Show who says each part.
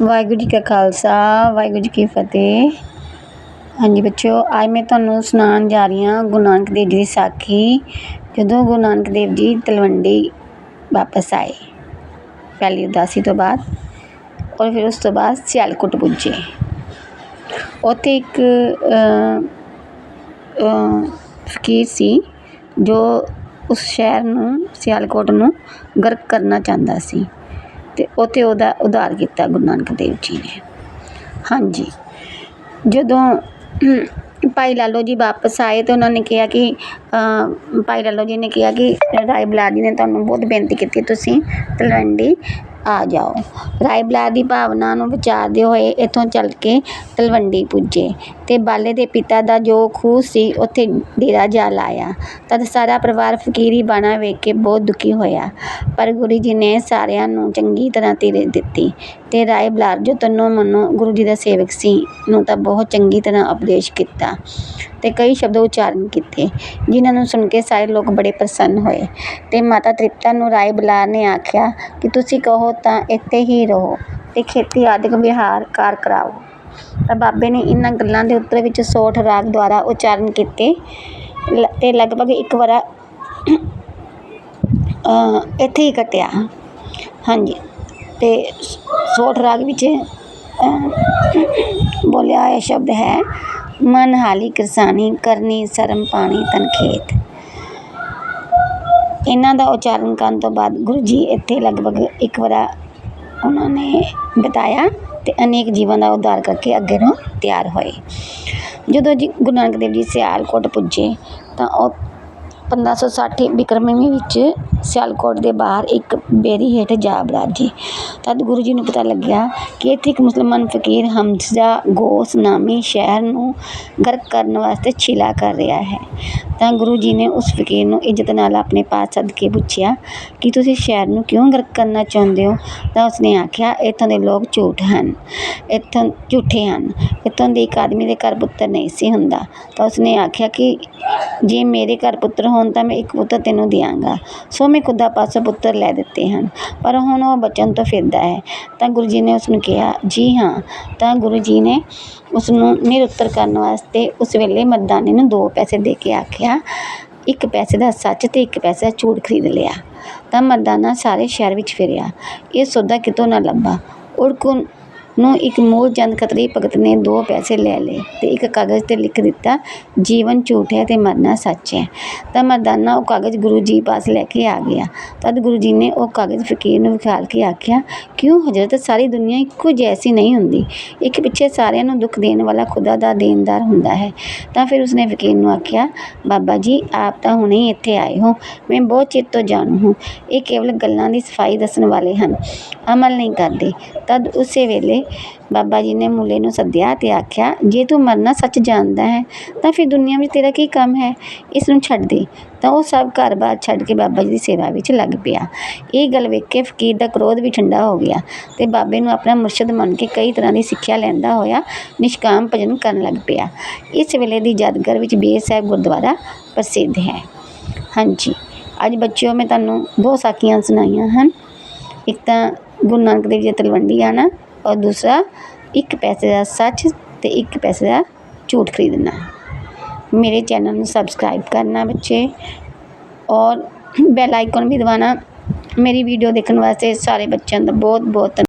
Speaker 1: ਵਾਹਿਗੁਰੂ ਜੀ ਕਾ ਖਾਲਸਾ, ਵਾਹਿਗੁਰੂ ਜੀ ਕੀ ਫਤਿਹ। ਹਾਂਜੀ ਬੱਚਿਓ, ਅੱਜ ਮੈਂ ਤੁਹਾਨੂੰ ਸੁਣਾਉਣ ਜਾ ਰਹੀ ਹਾਂ ਗੁਰੂ ਨਾਨਕ ਦੇਵ ਜੀ ਦੀ ਸਾਖੀ, ਜਦੋਂ ਗੁਰੂ ਨਾਨਕ ਦੇਵ ਜੀ ਤਲਵੰਡੀ ਵਾਪਸ ਆਏ, ਪਹਿਲੀ ਉਦਾਸੀ ਤੋਂ ਬਾਅਦ ਔਰ ਫਿਰ ਉਸ ਤੋਂ ਬਾਅਦ ਸਿਆਲਕੋਟ ਪੁੱਜੇ। ਉੱਥੇ ਇੱਕ ਫਕੀਰ ਸੀ ਜੋ ਉਸ ਸ਼ਹਿਰ ਨੂੰ, ਸਿਆਲਕੋਟ ਨੂੰ ਗਰਕ ਕਰਨਾ ਚਾਹੁੰਦਾ ਸੀ। ਉੱਥੇ ਉਹਦਾ ਉਧਾਰ ਕੀਤਾ ਗੁਰੂ ਨਾਨਕ ਦੇਵ ਜੀ ਨੇ। ਹਾਂਜੀ। ਜਦੋਂ ਭਾਈ ਲਾਲੋ ਜੀ ਵਾਪਸ ਆਏ ਤਾਂ ਉਹਨਾਂ ਨੇ ਕਿਹਾ ਕਿ ਭਾਈ ਲਾਲੋ ਜੀ ਨੇ ਕਿਹਾ ਕਿ ਰਾਏ ਬਲਾਰ ਜੀ ਨੇ ਤੁਹਾਨੂੰ ਬਹੁਤ ਬੇਨਤੀ ਕੀਤੀ, ਤੁਸੀਂ ਤਲਵੰਡੀ ਆ ਜਾਓ। ਰਾਏ ਬਲਾਰ ਦੀ ਭਾਵਨਾ ਨੂੰ ਵਿਚਾਰਦੇ ਹੋਏ ਇੱਥੋਂ ਚੱਲ ਕੇ ਤਲਵੰਡੀ ਪੁੱਜੇ। ਅਤੇ ਬਾਲੇ ਦੇ ਪਿਤਾ ਦਾ ਜੋ ਖੂਹ ਸੀ, ਉੱਥੇ ਡੇਰਾ ਜਾ ਲਾਇਆ। ਤਦ ਸਾਰਾ ਪਰਿਵਾਰ ਫਕੀਰੀ ਬਾਣਾ ਵੇਖ ਕੇ ਬਹੁਤ ਦੁਖੀ ਹੋਇਆ। ਪਰ ਗੁਰੂ ਜੀ ਨੇ ਸਾਰਿਆਂ ਨੂੰ ਚੰਗੀ ਤਰ੍ਹਾਂ ਤੀਰੇ ਦਿੱਤੀ ਅਤੇ ਰਾਏ ਬੁਲਾਰ, ਜੋ ਤਨੋ ਮਨੋ ਗੁਰੂ ਜੀ ਦਾ ਸੇਵਕ ਸੀ, ਨੂੰ ਤਾਂ ਬਹੁਤ ਚੰਗੀ ਤਰ੍ਹਾਂ ਉਪਦੇਸ਼ ਕੀਤਾ ਅਤੇ ਕਈ ਸ਼ਬਦ ਉਚਾਰਨ ਕੀਤੇ, ਜਿਨ੍ਹਾਂ ਨੂੰ ਸੁਣ ਕੇ ਸਾਰੇ ਲੋਕ ਬੜੇ ਪ੍ਰਸੰਨ ਹੋਏ ਅਤੇ ਮਾਤਾ ਤ੍ਰਿਪਤਾ ਨੂੰ ਰਾਏ ਬੁਲਾਰ ਨੇ ਆਖਿਆ ਕਿ ਤੁਸੀਂ ਕਹੋ ਤਾਂ ਇੱਥੇ ਹੀ ਰਹੋ ਅਤੇ ਖੇਤੀ ਆਦਿਕ ਵਿਹਾਰ ਕਾਰ ਕਰਾਓ। ਤਾਂ ਬਾਬੇ ਨੇ ਇਹਨਾਂ ਗੱਲਾਂ ਦੇ ਉੱਤਰ ਵਿੱਚ ਸੋਠ ਰਾਗ ਦੁਆਰਾ ਉਚਾਰਨ ਕੀਤੇ। ਲ- ਤੇ ਲਗਭਗ ਇੱਕ ਵਾਰਾ ਇੱਥੇ ਹੀ ਕੱਟਿਆ ਹਾਂਜੀ। ਅਤੇ ਸ- ਸੋਠ ਰਾਗ ਵਿੱਚ ਬੋਲਿਆ ਹੋਇਆ ਸ਼ਬਦ ਹੈ, ਮਨ ਹਾਲੀ ਕਿਰਸਾਨੀ, ਕਰਨੀ ਸ਼ਰਮ ਪਾਣੀ ਤਨ ਖੇਤ। ਇਹਨਾਂ ਦਾ ਉਚਾਰਨ ਕਰਨ ਤੋਂ ਬਾਅਦ ਗੁਰੂ ਜੀ ਇੱਥੇ ਲਗਭਗ ਇੱਕ ਵਾਰ ਉਹਨਾਂ ਨੇ ਬਤਾਇਆ। ਅਤੇ ਅਨੇਕ ਜੀਵਨ ਦਾ ਉਧਾਰ ਕਰਕੇ ਅੱਗੇ ਨੂੰ ਤਿਆਰ ਹੋਏ। ਜਦੋਂ ਜੀ ਗੁਰੂ ਨਾਨਕ ਦੇਵ ਜੀ ਸਿਆਲਕੋਟ ਪੁੱਜੇ, ਤਾਂ ਉਹ 1560 ਬਿਕਰਮੀ ਵਿੱਚ ਸਿਆਲਕੋਟ ਦੇ ਬਾਹਰ ਇੱਕ ਬੇਰੀ ਹੇਠ ਜਾ ਬਰਾਜੇ। ਤਦ ਗੁਰੂ ਜੀ ਨੂੰ ਪਤਾ ਲੱਗਿਆ ਕਿ ਇੱਥੇ ਇੱਕ ਮੁਸਲਮਾਨ ਫਕੀਰ ਹਮਜ਼ਾ ਗੋਸ ਨਾਮੀ ਸ਼ਹਿਰ ਨੂੰ ਗਰਕ ਕਰਨ ਵਾਸਤੇ ਛਿਲਾ ਕਰ ਰਿਹਾ ਹੈ। ਤਾਂ ਗੁਰੂ ਜੀ ਨੇ ਉਸ ਫਕੀਰ ਨੂੰ ਇੱਜ਼ਤ ਨਾਲ ਆਪਣੇ ਪਾਸ ਸੱਦ ਕੇ ਪੁੱਛਿਆ ਕਿ ਤੁਸੀਂ ਸ਼ਹਿਰ ਨੂੰ ਕਿਉਂ ਗਰਕ ਕਰਨਾ ਚਾਹੁੰਦੇ ਹੋ? ਤਾਂ ਉਸਨੇ ਆਖਿਆ, ਇੱਥੋਂ ਦੇ ਲੋਕ ਝੂਠ ਹਨ। ਇੱਥੋਂ ਝੂਠੇ ਹਨ। ਇੱਥੋਂ ਦੇ ਇੱਕ ਆਦਮੀ ਦੇ ਘਰ ਪੁੱਤਰ ਨਹੀਂ ਸੀ ਹੁੰਦਾ। ਤਾਂ ਉਸਨੇ ਆਖਿਆ ਕਿ ਜੇ ਮੇਰੇ ਘਰ ਪੁੱਤਰ ਹੋਣ ਤਾਂ ਮੈਂ ਇੱਕ ਪੁੱਤਰ ਤੈਨੂੰ ਦਿਆਂਗਾ। ਸੋ ਮੈਂ ਖੁਦਾ ਪਾਸੋਂ ਪੁੱਤਰ ਲੈ ਦਿੱਤੇ ਹਨ। ਪਰ ਹੁਣ ਉਹ ਬਚਨ ਤੋਂ ਫਿਰਦਾ ਹੈ। ਤਾਂ ਗੁਰੂ ਜੀ ਨੇ ਉਸ ਨੂੰ ਕਿਹਾ ਜੀ ਹਾਂ, ਤਾਂ ਗੁਰੂ ਜੀ ਨੇ ਉਸਨੂੰ ਨੂੰ ਨਿਰੁੱਤਰ ਕਰਨ ਵਾਸਤੇ ਉਸ ਵੇਲੇ ਮਰਦਾਨੇ ਨੂੰ ਦੋ ਪੈਸੇ ਦੇ ਕੇ ਆਖਿਆ। ਇੱਕ ਪੈਸੇ ਦਾ ਸੱਚ ਅਤੇ ਇੱਕ ਪੈਸੇ ਦਾ ਝੂਠ ਖਰੀਦ ਲਿਆ। ਤਾਂ ਮਰਦਾਨਾ ਸਾਰੇ ਸ਼ਹਿਰ ਵਿੱਚ ਫਿਰਿਆ। ਇਹ ਸੌਦਾ ਕਿਤੋਂ ਨਾ ਲੱਭਾ। ਉੜਕੁ ਨੂੰ ਇੱਕ ਮੂਲ ਚੰਦ ਖੱਤਰੀ ਭਗਤ ਨੇ ਦੋ ਪੈਸੇ ਲੈ ਲਏ ਅਤੇ ਇੱਕ ਕਾਗਜ਼ ਤੇ ਲਿਖ ਦਿੱਤਾ, ਜੀਵਨ ਝੂਠ ਹੈ ਅਤੇ ਮਰਨਾ ਸੱਚ ਹੈ। ਤਾਂ ਮਰਦਾਨਾ ਉਹ ਕਾਗਜ਼ ਗੁਰੂ ਜੀ ਪਾਸ ਲੈ ਕੇ ਆ ਗਿਆ। ਤਦ ਗੁਰੂ ਜੀ ਨੇ ਉਹ ਕਾਗਜ਼ ਫਕੀਰ ਨੂੰ ਵਿਖਾਲ ਕੇ ਆਖਿਆ, ਕਿਉਂ ਹਜ਼ਰਤ, ਸਾਰੀ ਦੁਨੀਆ ਇੱਕੋ ਜੈਸੀ ਨਹੀਂ ਹੁੰਦੀ। ਇੱਕ ਪਿੱਛੇ ਸਾਰਿਆਂ ਨੂੰ ਦੁੱਖ ਦੇਣ ਵਾਲਾ ਖੁਦਾ ਦਾ ਦੇਣਦਾਰ ਹੁੰਦਾ ਹੈ। ਤਾਂ ਫਿਰ ਉਸਨੇ ਫਕੀਰ ਨੂੰ ਆਖਿਆ, ਬਾਬਾ ਜੀ, ਆਪ ਤਾਂ ਹੁਣੇ ਹੀ ਇੱਥੇ ਆਏ ਹੋ। ਮੈਂ ਬਹੁਤ ਚਿਰ ਤੋਂ ਜਾਣੂ ਹੂੰ। ਇਹ ਕੇਵਲ ਗੱਲਾਂ ਦੀ ਸਫ਼ਾਈ ਦੱਸਣ ਵਾਲੇ ਹਨ। ਅਮਲ ਨਹੀਂ ਕਰਦੇ। ਤਦ ਉਸੇ ਵੇਲੇ ਬਾਬਾ ਜੀ ਨੇ ਮੁੱਲੇ ਨੂੰ ਸੱਦਿਆ ਤੇ ਆਖਿਆ, ਜੇ ਤੂੰ ਮਰਨਾ ਸੱਚ ਜਾਣਦਾ ਹੈ, ਤਾਂ ਫਿਰ ਦੁਨੀਆ ਵਿੱਚ ਤੇਰਾ ਕੀ ਕੰਮ ਹੈ? ਇਸ ਨੂੰ ਛੱਡ ਦੇ। ਤਾਂ ਉਹ ਸਭ ਘਰ-ਬਾਰ ਛੱਡ ਕੇ ਬਾਬਾ ਜੀ ਦੀ ਸੇਵਾ ਵਿੱਚ ਲੱਗ ਪਿਆ। ਇਹ ਗੱਲ ਵੇਖ ਕੇ ਫਕੀਰ ਦਾ ਕ੍ਰੋਧ ਵੀ ਠੰਡਾ ਹੋ ਗਿਆ ਤੇ ਬਾਬੇ ਨੂੰ ਆਪਣਾ ਮੁਰਸ਼ਿਦ ਮੰਨ ਕੇ ਕਈ ਤਰ੍ਹਾਂ ਦੀ ਸਿੱਖਿਆ ਲੈਂਦਾ ਹੋਇਆ ਨਿਸ਼ਕਾਮ ਭਜਨ ਕਰਨ ਲੱਗ ਪਿਆ। ਇਸ ਵੇਲੇ ਦੀ ਯਾਦਗਾਰ ਵਿੱਚ ਬੇਰ ਸਾਹਿਬ ਗੁਰਦੁਆਰਾ ਪ੍ਰਸਿੱਧ ਹੈ। ਹਾਂਜੀ, ਅੱਜ ਬੱਚਿਓ, ਮੈਂ ਤੁਹਾਨੂੰ ਦੋ ਸਾਖੀਆਂ ਸੁਣਾਈਆਂ ਹਨ। ਇੱਕ ਤਾਂ ਗੁਰੂ ਨਾਨਕ ਦੇਵ ਜੀ ਦਾ ਤਲਵੰਡੀ ਆਣਾ ਔਰ ਦੂਸਰਾ, ਇੱਕ ਪੈਸੇ ਦਾ ਸੱਚ ਅਤੇ ਇੱਕ ਪੈਸੇ ਦਾ ਝੂਠ ਖਰੀਦਣਾ। ਮੇਰੇ ਚੈਨਲ ਨੂੰ ਸਬਸਕ੍ਰਾਈਬ ਕਰਨਾ ਬੱਚੇ ਔਰ ਬੈਲ ਆਈਕਨ ਵੀ ਦਬਾਉਣਾ। ਮੇਰੀ ਵੀਡੀਓ ਦੇਖਣ ਵਾਸਤੇ ਸਾਰੇ ਬੱਚਿਆਂ ਦਾ ਬਹੁਤ ਬਹੁਤ